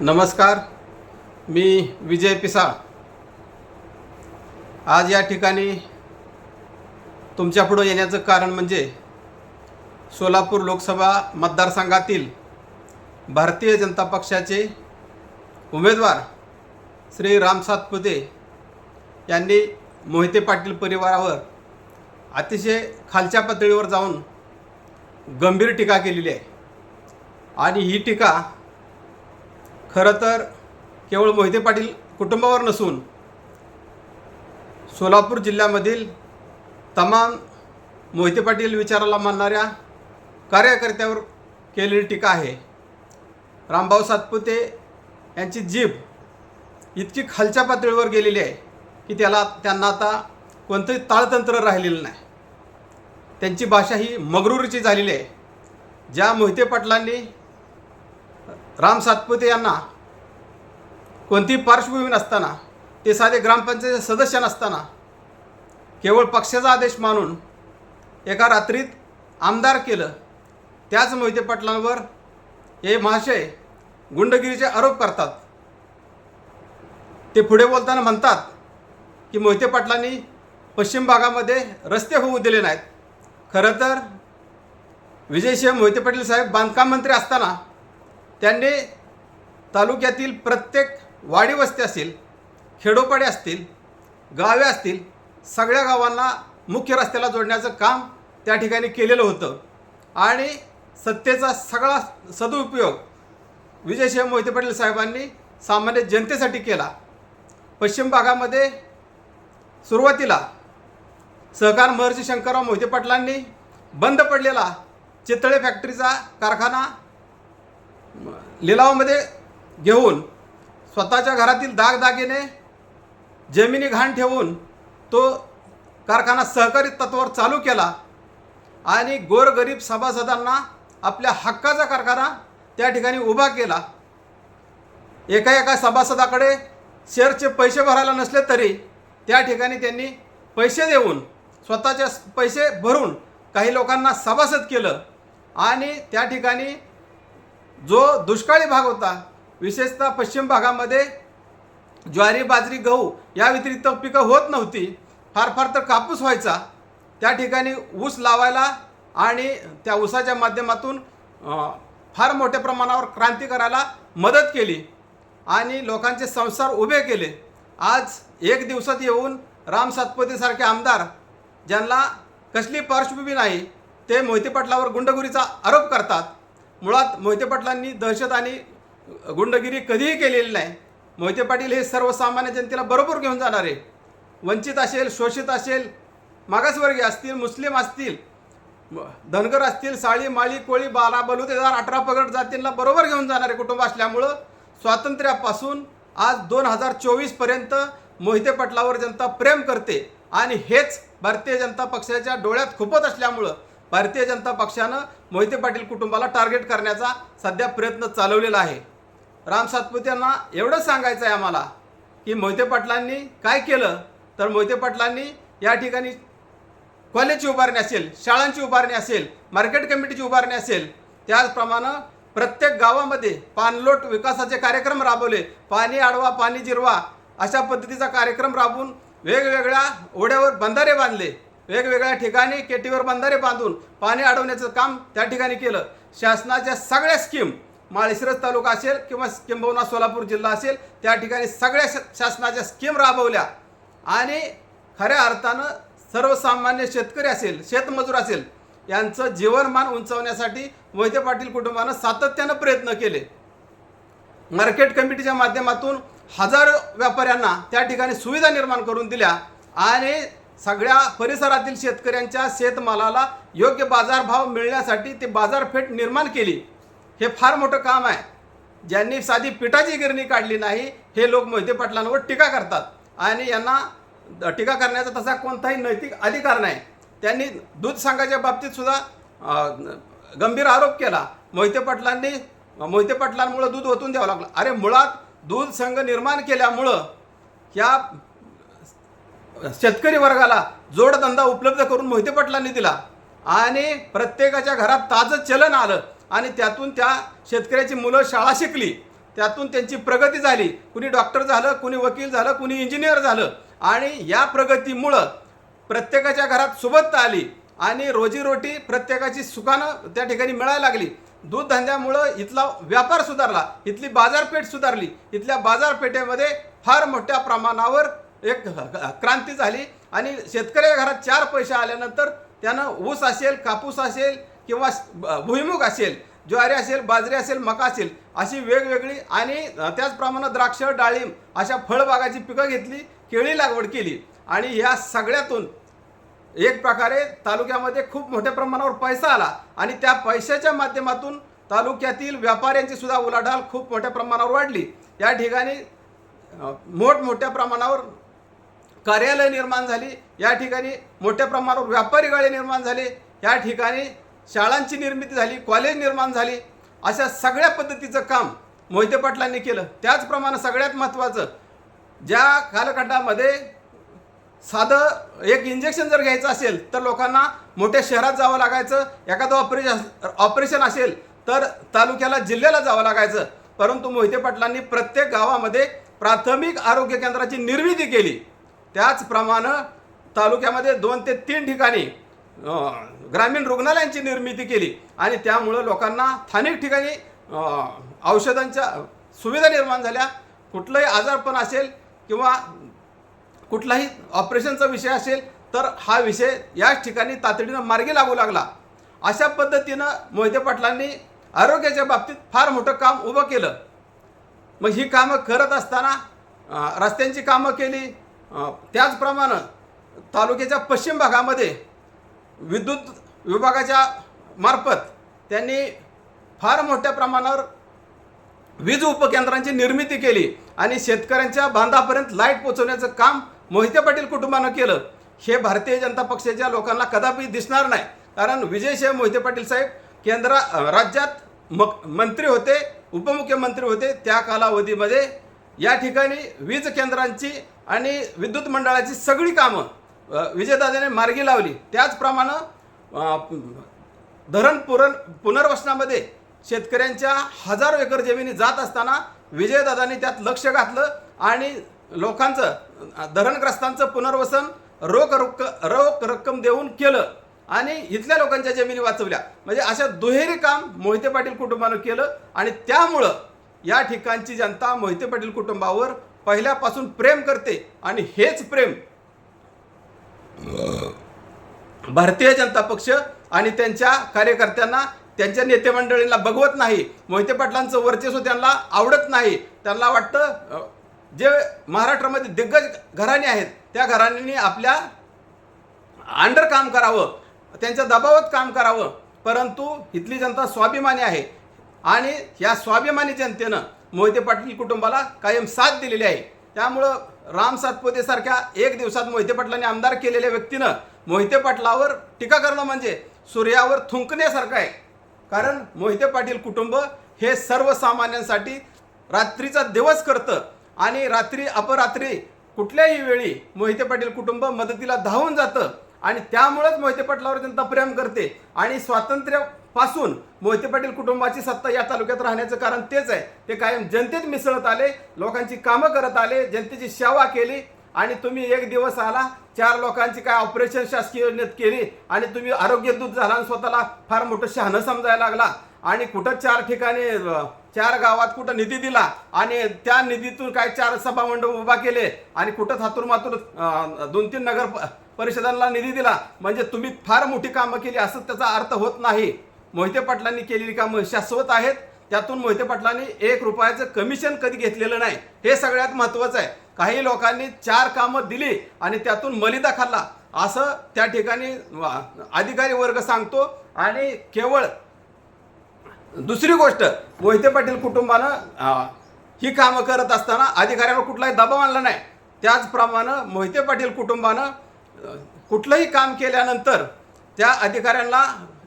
नमस्कार मी विजय पिसाळ आज या ठिकाणी तुमच्यापुढं येण्याचं कारण म्हणजे सोलापूर लोकसभा मतदारसंघातील भारतीय जनता पक्षाचे उमेदवार श्री राम सातपुते यांनी मोहिते पाटील परिवारावर अतिशय खालच्या पातळीवर जाऊन गंभीर टीका केलेली आहे. आणि ही टीका खरं तर केवळ मोहिते पाटील कुटुंबावर नसून सोलापूर जिल्ह्यामधील तमाम मोहिते पाटील विचाराला मानणाऱ्या कार्यकर्त्यावर केलेली टीका आहे. रामभाऊ सातपुते यांची जीभ इतकी खालच्या पातळीवर गेलेली आहे की त्याला त्यांना आता कोणतंही ताळतंत्र राहिलेलं नाही. त्यांची भाषा ही मगरुरीची झालेली आहे. ज्या मोहिते पाटलांनी राम सातपुते यांना कोणती पार्श्वभूमी नसताना ते साधे ग्रामपंचायत सदस्य नसताना केवळ पक्षाचा आदेश मानून एका रात्रीत आमदार केलं. त्याच मोहिते पाटलांवर हे महाशय गुंडगिरीचे आरोप करतात. ते पुढे बोलताना म्हणतात की मोहिते पाटलांनी पश्चिम भागामध्ये रस्ते होऊ दिले नाहीत. खरं तर विजयसिंह मोहिते पाटील साहेब बांधकाम मंत्री असताना त्यांनी तालुक्यातील प्रत्येक वाडीवस्ती असतील खेडोपाडे असतील गावे असतील सगळ्या गावांना मुख्य रस्त्याला जोडण्याचं काम त्या ठिकाणी केलेलं होतं. आणि सत्तेचा सगळा सदुपयोग विजयसिंह मोहिते पाटील साहेबांनी सामान्य जनतेसाठी केला. पश्चिम भागामध्ये सुरुवातीला सहकार महर्षी शंकरराव मोहिते पाटलांनी बंद पडलेला चितळे फॅक्टरीचा कारखाना लिलावामध्ये घेऊन स्वतःच्या घरातील दागदागिने जमिनी घाण ठेवून तो कारखाना सहकारी तत्वावर चालू केला आणि गोरगरीब सभासदांना आपल्या हक्काचा कारखाना त्या ठिकाणी उभा केला. एका एका सभासदाकडे शेअरचे पैसे भरायला नसले तरी त्या ठिकाणी त्यांनी पैसे देऊन स्वतःचे पैसे भरून काही लोकांना सभासद केलं आणि त्या ठिकाणी जो दुष्काळी भाग होता विशेषतः पश्चिम भागामध्ये ज्वारी बाजरी गहू या व्यतिरिक्त पिकं होत नव्हती. फार फार तर कापूस व्हायचा. त्या ठिकाणी ऊस लावायला आणि त्या ऊसाच्या माध्यमातून फार मोठ्या प्रमाणावर क्रांती करायला मदत केली आणि लोकांचे संसार उभे केले. आज एक दिवसात येऊन राम सातपुतेसारखे आमदार ज्यांना कसली पार्श्वभूमी नाही ते मोहिते पाटलावर गुंडगुरीचा आरोप करतात. मुळात मोहिते पाटलांनी दहशत आणि गुंडगिरी कधीही केलेली नाही. मोहिते पाटील हे सर्वसामान्य जनतेला बरोबर घेऊन जाणारे. वंचित असेल शोषित असेल मागासवर्गीय असतील मुस्लिम असतील धनगर असतील साळी माळी कोळी बारा बलुतेदार अठरा पगड जातींना बरोबर घेऊन जाणारे कुटुंब असल्यामुळं स्वातंत्र्यापासून आज दोन हजार चोवीसपर्यंत मोहिते पाटलावर जनता प्रेम करते. आणि हेच भारतीय जनता पक्षाच्या डोळ्यात खुपत असल्यामुळं भारतीय जनता पक्षानं मोहिते पाटील कुटुंबाला टार्गेट करण्याचा सध्या प्रयत्न चालवलेला आहे. राम सातपुते यांना एवढंच सांगायचं आहे आम्हाला की मोहिते पाटलांनी काय केलं? तर मोहिते पाटलांनी या ठिकाणी कॉलेजची उभारणी असेल शाळांची उभारणी असेल मार्केट कमिटीची उभारणी असेल त्याचप्रमाणे प्रत्येक गावामध्ये पाणलोट विकासाचे कार्यक्रम राबवले पाणी आडवा पाणी जिरवा अशा पद्धतीचा कार्यक्रम राबवून वेगवेगळ्या ओढ्यावर बंधारे बांधले. वेगवेगळ्या ठिकाणी केटीवर बंधारे बांधून पाणी अडवण्याचं काम त्या ठिकाणी केलं. शासनाच्या सगळ्या स्कीम माळशिरस तालुका असेल किंवा किंबहुना सोलापूर जिल्हा असेल त्या ठिकाणी सगळ्या शासनाच्या स्कीम राबवल्या. आणि खऱ्या अर्थानं सर्वसामान्य शेतकरी असेल शेतमजूर असेल यांचं जीवनमान उंचावण्यासाठी मोहिते पाटील कुटुंबानं सातत्यानं प्रयत्न केले. मार्केट कमिटीच्या माध्यमातून हजारो व्यापाऱ्यांना त्या ठिकाणी सुविधा निर्माण करून दिल्या आणि सगळ्या परिसरातील शेतकऱ्यांच्या शेतमालाला योग्य बाजारभाव मिळण्यासाठी ते बाजारपेठ निर्माण केली. हे फार मोठं काम आहे. ज्यांनी साधी पिठाची गिरणी काढली नाही हे लोक मोहिते पाटलांवर टीका करतात. आणि यांना टीका करण्याचा तसा कोणताही नैतिक अधिकार नाही. त्यांनी दूध संघाच्या बाबतीत सुद्धा गंभीर आरोप केला. मोहिते पाटलांनी मोहिते पाटलांमुळं दूध ओतून द्यावं लागलं. अरे मुळात दूध संघ निर्माण केल्यामुळं ह्या शेतकरी वर्गाला जोडधंदा उपलब्ध करून मोहिते पाटलांनी दिला. आणि प्रत्येकाच्या घरात ताजं चलन आलं आणि त्यातून त्या शेतकऱ्याची मुलं शाळा शिकली. त्यातून त्यांची प्रगती झाली. कुणी डॉक्टर झालं कुणी वकील झालं कुणी इंजिनियर झालं. आणि या प्रगतीमुळं प्रत्येकाच्या घरात सुबत्ता आली आणि रोजीरोटी प्रत्येकाची सुखानं त्या ठिकाणी मिळायला लागली. दूध धंद्यामुळं इथला व्यापार सुधारला. इथली बाजारपेठ सुधारली. इथल्या बाजारपेठेमध्ये फार मोठ्या प्रमाणावर एक क्रांती झाली आणि शेतकऱ्याच्या घरात चार पैसे आल्यानंतर त्यानं ऊस असेल कापूस असेल किंवा भुईमुग असेल ज्वारी असेल बाजरी असेल मका असेल अशी वेगवेगळी आणि त्याचप्रमाणे द्राक्ष डाळिंब अशा फळबागाची पिकं घेतली केळी लागवड केली आणि या सगळ्यातून एक प्रकारे तालुक्यामध्ये खूप मोठ्या प्रमाणावर पैसा आला आणि त्या पैशाच्या माध्यमातून तालुक्यातील व्यापाऱ्यांची सुद्धा उलाढाल खूप मोठ्या प्रमाणावर वाढली. या ठिकाणी मोठमोठ्या प्रमाणावर कार्यालय निर्माण झाली. या ठिकाणी मोठ्या प्रमाणावर व्यापारी गाळे निर्माण झाले. या ठिकाणी शाळांची निर्मिती झाली कॉलेज निर्माण झाली. अशा सगळ्या पद्धतीचं काम मोहिते पाटलांनी केलं. त्याचप्रमाणे सगळ्यात महत्त्वाचं ज्या कालखंडामध्ये साधं एक इंजेक्शन जर घ्यायचं असेल तर लोकांना मोठ्या शहरात जावं लागायचं. एखादं ऑपरेशन ऑपरेशन असेल तर तालुक्याला जिल्ह्याला जावं लागायचं. परंतु मोहिते पाटलांनी प्रत्येक गावामध्ये प्राथमिक आरोग्य केंद्राची निर्मिती केली. त्याचप्रमाणे तालुक्यामध्ये दोन ते तीन ठिकाणी ग्रामीण रुग्णालयांची निर्मिती केली आणि त्यामुळं लोकांना स्थानिक ठिकाणी औषधांच्या सुविधा निर्माण झाल्या. कुठलंही आजारपण असेल किंवा कुठलाही ऑपरेशनचा विषय असेल तर हा विषय याच ठिकाणी तातडीनं मार्गी लागू लागला. अशा पद्धतीनं मोहिते पाटलांनी आरोग्याच्या बाबतीत फार मोठं काम उभं केलं. मग ही कामं करत असताना रस्त्यांची कामं केली त्याचप्रमाणे तालुक्याच्या पश्चिम भागामध्ये विद्युत विभागाच्या मार्फत त्यांनी फार मोठ्या प्रमाणावर वीज उपकेंद्रांची निर्मिती केली आणि शेतकऱ्यांच्या बांधापर्यंत लाइट पोचवण्याचं काम मोहिते पाटील कुटुंबानं केलं. हे भारतीय जनता पक्षाच्या लोकांना कदापि दिसणार नाही. कारण विजयशिव मोहिते पाटील साहेब केंद्रा राज्यात मक मंत्री होते उपमुख्यमंत्री होते त्या कालावधीमध्ये या ठिकाणी वीज केंद्रांची आणि विद्युत मंडळाची सगळी कामं विजयदादाने मार्गी लावली. त्याचप्रमाणे धरण पुरण पुनर्वसनामध्ये शेतकऱ्यांच्या हजारो एकर जमिनी जात असताना विजयदादांनी त्यात लक्ष घातलं आणि लोकांचं धरणग्रस्तांचं पुनर्वसन रोख रक्क रोख रक्कम देऊन केलं आणि इथल्या लोकांच्या जमिनी वाचवल्या. म्हणजे अशा दुहेरी काम मोहिते पाटील कुटुंबानं केलं आणि त्यामुळं या ठिकाणची जनता मोहिते पाटील कुटुंबावर पहिल्यापासून प्रेम करते आणि हेच प्रेम भारतीय जनता पक्ष आणि त्यांच्या कार्यकर्त्यांना त्यांच्या नेतेमंडळींना बघवत नाही. मोहिते पाटलांचं वर्चस्व त्यांना आवडत नाही. त्यांना वाटतं जे महाराष्ट्रामध्ये दिग्गज घराणे आहेत त्या घराण्यांनी आपल्या अंडर काम करावं त्यांच्या दबावात काम करावं. परंतु इथली जनता स्वाभिमानी आहे. आणि या स्वाभिमानी जनतेनं मोहिते पाटील कुटुंबाला कायम साथ दिलेली आहे. त्यामुळं राम सातपोतेसारख्या एक दिवसात मोहिते पाटलांनी आमदार केलेल्या व्यक्तीनं मोहिते पाटलावर टीका करणं म्हणजे सूर्यावर थुंकण्यासारखं आहे. कारण मोहिते पाटील कुटुंब हे सर्वसामान्यांसाठी रात्रीचा दिवस करतं आणि रात्री अपरात्री कुठल्याही वेळी मोहिते पाटील कुटुंब मदतीला धावून जातं आणि त्यामुळेच मोहिते पाटलावर जनता प्रेम करते आणि स्वातंत्र्य पासून मोहिते पाटील कुटुंबाची सत्ता या तालुक्यात राहण्याचं कारण तेच आहे. ते कायम जनतेत मिसळत आले लोकांची कामं करत आले जनतेची सेवा केली आणि तुम्ही एक दिवस आला चार लोकांची काय ऑपरेशन शासकीय योजनेत केली आणि तुम्ही आरोग्य दूत झाला आणि स्वतःला फार मोठं शहाणं समजायला लागला. आणि कुठं चार ठिकाणी चार गावात कुठं निधी दिला आणि त्या निधीतून काय चार सभा मंडप उभा केले आणि कुठं थातूर मातूर दोन तीन नगर परिषदांना निधी दिला. म्हणजे तुम्ही फार मोठी कामं केली असं त्याचा अर्थ होत नाही. मोहिते पाटलांनी केलेली कामं शाश्वत आहेत. त्यातून मोहिते पाटलांनी एक रुपयाचं कमिशन कधी घेतलेलं नाही. हे सगळ्यात महत्त्वाचं आहे. काही लोकांनी चार कामं दिली आणि त्यातून मलिदा खाल्ला. असं त्या ठिकाणी अधिकारी वर्ग सांगतो. आणि केवळ दुसरी गोष्ट मोहिते पाटील कुटुंबानं ही कामं करत असताना अधिकाऱ्यावर कुठलाही दबाव आणला नाही. त्याचप्रमाणे मोहिते पाटील कुटुंबानं कुठलंही काम केल्यानंतर त्या अधिकाऱ्यांना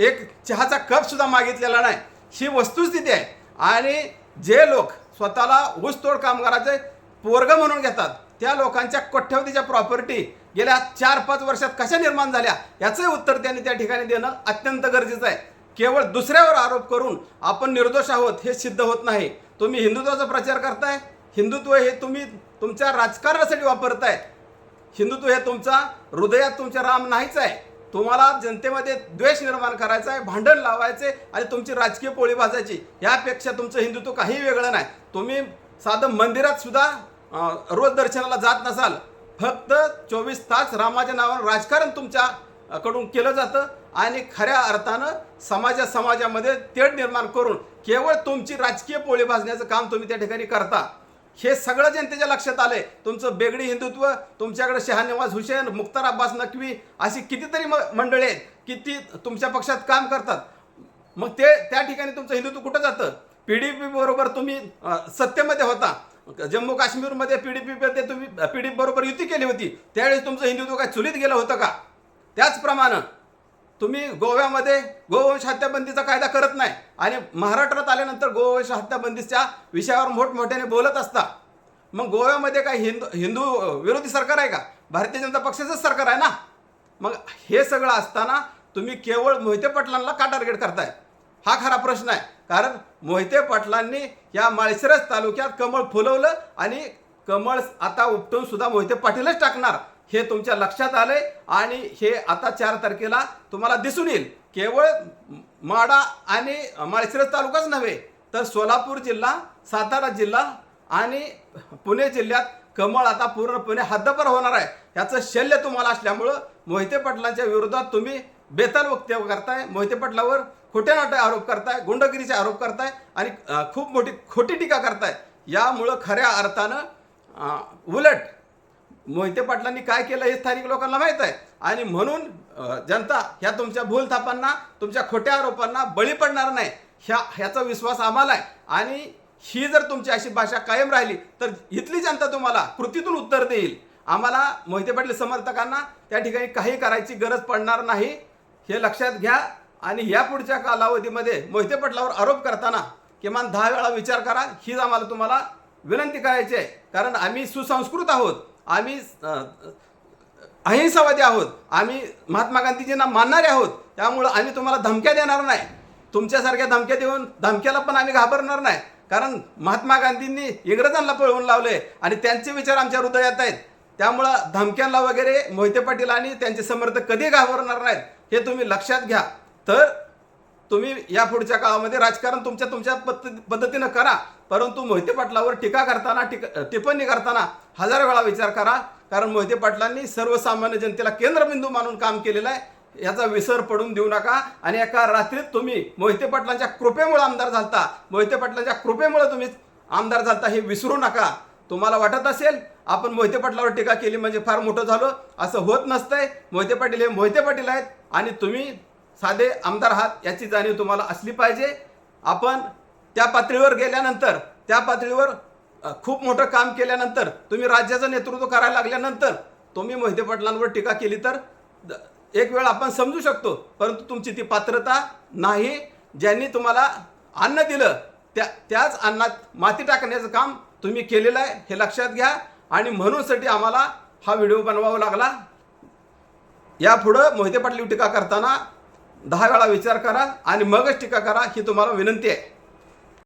एक चहाचा कपसुद्धा मागितलेला नाही. ही वस्तुस्थिती आहे. आणि जे लोक स्वतःला ऊसतोड कामगाराचे पोरग म्हणून घेतात त्या लोकांच्या कोट्यवधीच्या प्रॉपर्टी गेल्या चार पाच वर्षात कशा निर्माण झाल्या याचंही उत्तर त्यांनी त्या ठिकाणी देणं अत्यंत गरजेचं आहे. केवळ दुसऱ्यावर आरोप करून आपण निर्दोष आहोत हे सिद्ध होत नाही. तुम्ही हिंदुत्वाचा प्रचार करताय हिंदुत्व हे तुम्ही तुमच्या राजकारणासाठी वापरताय. हिंदुत्व हे तुमचा हृदयात तुमच्या राम नाहीच आहे. तुम्हाला जनतेमध्ये द्वेष निर्माण करायचा आहे भांडण लावायचे आणि तुमची राजकीय पोळी भाजायची यापेक्षा तुमचं हिंदुत्व काही वेगळं नाही. तुम्ही साधं मंदिरात सुद्धा रोज दर्शनाला जात नसाल फक्त चोवीस तास रामाच्या नावानं राजकारण तुमच्या कडून केलं जातं आणि खऱ्या अर्थानं समाजा समाजामध्ये तेढ निर्माण करून केवळ तुमची राजकीय पोळी भाजण्याचं काम तुम्ही त्या ठिकाणी करता. हे सगळं जनतेच्या लक्षात आलंय तुमचं बेगडी हिंदुत्व तुमच्याकडे शहानिवाज हुसेन मुख्तार अब्बास नकवी अशी कितीतरी म- मंडळी आहेत की ती तुमच्या पक्षात काम करतात. मग ते त्या ठिकाणी तुमचं हिंदुत्व कुठं जातं? पी डी पी बरोबर तुम्ही सत्तेमध्ये होता. जम्मू काश्मीरमध्ये पी डी पीमध्ये तुम्ही पी डी पी बरोबर युती केली होती. त्यावेळेस तुमचं हिंदुत्व काय चुलीत गेलं होतं का? त्याचप्रमाणे तुम्ही गोव्यामध्ये गोवंश हत्याबंदीचा कायदा करत नाही आणि महाराष्ट्रात आल्यानंतर गोवंश हत्याबंदीच्या विषयावर मोठमोठ्याने बोलत असता. मग गोव्यामध्ये काय हिंदू हिंदू विरोधी सरकार आहे का? भारतीय जनता पक्षाचंच सरकार आहे ना? मग हे सगळं असताना तुम्ही केवळ मोहिते पाटलांना का टार्गेट करताय? हा खरा प्रश्न आहे. कारण मोहिते पाटलांनी या माळशिरस तालुक्यात कमळ फुलवलं आणि कमळ आता उपटून सुद्धा मोहिते पाटीलच टाकणार. हे तुमच्या लक्षात आले आणि हे आता चार तारखेला तुम्हाला दिसून येईल. केवळ माडा आणि माळशिरस तालुकाच नव्हे तर सोलापूर जिल्हा सातारा जिल्हा आणि पुणे जिल्ह्यात कमळ आता पूर्णपणे हद्दपर होणार आहे. याचं शल्य तुम्हाला असल्यामुळं मोहिते पाटलांच्या विरोधात तुम्ही बेताल वक्तव्य करताय. मोहिते पाटलावर खोटे नाटे आरोप करताय गुंडगिरीचे आरोप करताय आणि खूप मोठी खोटी टीका करताय. यामुळं खऱ्या अर्थानं उलट मोहिते पाटलांनी काय केलं हे स्थानिक लोकांना माहीत आहे. आणि म्हणून जनता ह्या तुमच्या भूलथापांना तुमच्या खोट्या आरोपांना बळी पडणार नाही. ह्या ह्याचा विश्वास आम्हाला आहे. आणि ही जर तुमची अशी भाषा कायम राहिली तर इथली जनता तुम्हाला कृतीतून उत्तर देईल. आम्हाला मोहिते पाटील समर्थकांना त्या ठिकाणी काही करायची गरज पडणार नाही हे लक्षात घ्या. आणि या पुढच्या कालावधीमध्ये मोहिते पाटलावर आरोप करताना किमान दहा वेळा विचार करा. हीच आम्हाला तुम्हाला विनंती करायची आहे. कारण आम्ही सुसंस्कृत आहोत. आम्ही अहिंसावादी आहोत. आम्ही महात्मा गांधीजींना मानणारे आहोत. त्यामुळं आम्ही तुम्हाला धमक्या देणार नाही. तुमच्यासारख्या धमक्या देऊन धमक्याला पण आम्ही घाबरणार नाही. कारण महात्मा गांधींनी इंग्रजांना पळवून लावले आणि त्यांचे विचार आमच्या हृदयात आहेत. त्यामुळं धमक्यांना वगैरे मोहिते पाटील आणि त्यांचे समर्थक कधी घाबरणार नाहीत हे तुम्ही लक्षात घ्या. तर तुम्ही या पुढच्या काळामध्ये राजकारण तुमच्या तुमच्या पद्धतीनं करा. परंतु मोहिते पाटलावर टीका करताना टीका टिप्पणी करताना हजार वेळा विचार करा. कारण मोहिते पाटलांनी सर्वसामान्य जनतेला केंद्रबिंदू मानून काम केलेलं आहे. याचा विसर पडून देऊ नका. आणि एका रात्रीत तुम्ही मोहिते पाटलांच्या कृपेमुळे आमदार झालता. मोहिते पाटलांच्या कृपेमुळे तुम्ही आमदार झालता हे विसरू नका. तुम्हाला वाटत असेल आपण मोहिते पाटलावर टीका केली म्हणजे फार मोठं झालो. असं होत नसतंय. मोहिते पाटील हे मोहिते पाटील आहेत. आणि तुम्ही साधे आमदार आहात याची जाणीव तुम्हाला असली पाहिजे. आपण त्या पातळीवर गेल्यानंतर त्या पातळीवर खूप मोठं काम केल्यानंतर तुम्ही राज्याचं नेतृत्व करायला लागल्यानंतर तुम्ही मोहिते पाटलांवर टीका केली तर एक वेळ आपण समजू शकतो परंतु तुमची ती पात्रता नाही ज्यांनी तुम्हाला अन्न दिलं त्या त्याच अन्नात माती टाकण्याचं काम तुम्ही केलेलं आहे हे लक्षात घ्या. आणि म्हणूनसाठी आम्हाला हा व्हिडिओ बनवावा लागला. यापुढं मोहिते पाटील टीका करताना दहा वेळा विचार करा आणि मगच टीका करा ही तुम्हाला विनंती आहे.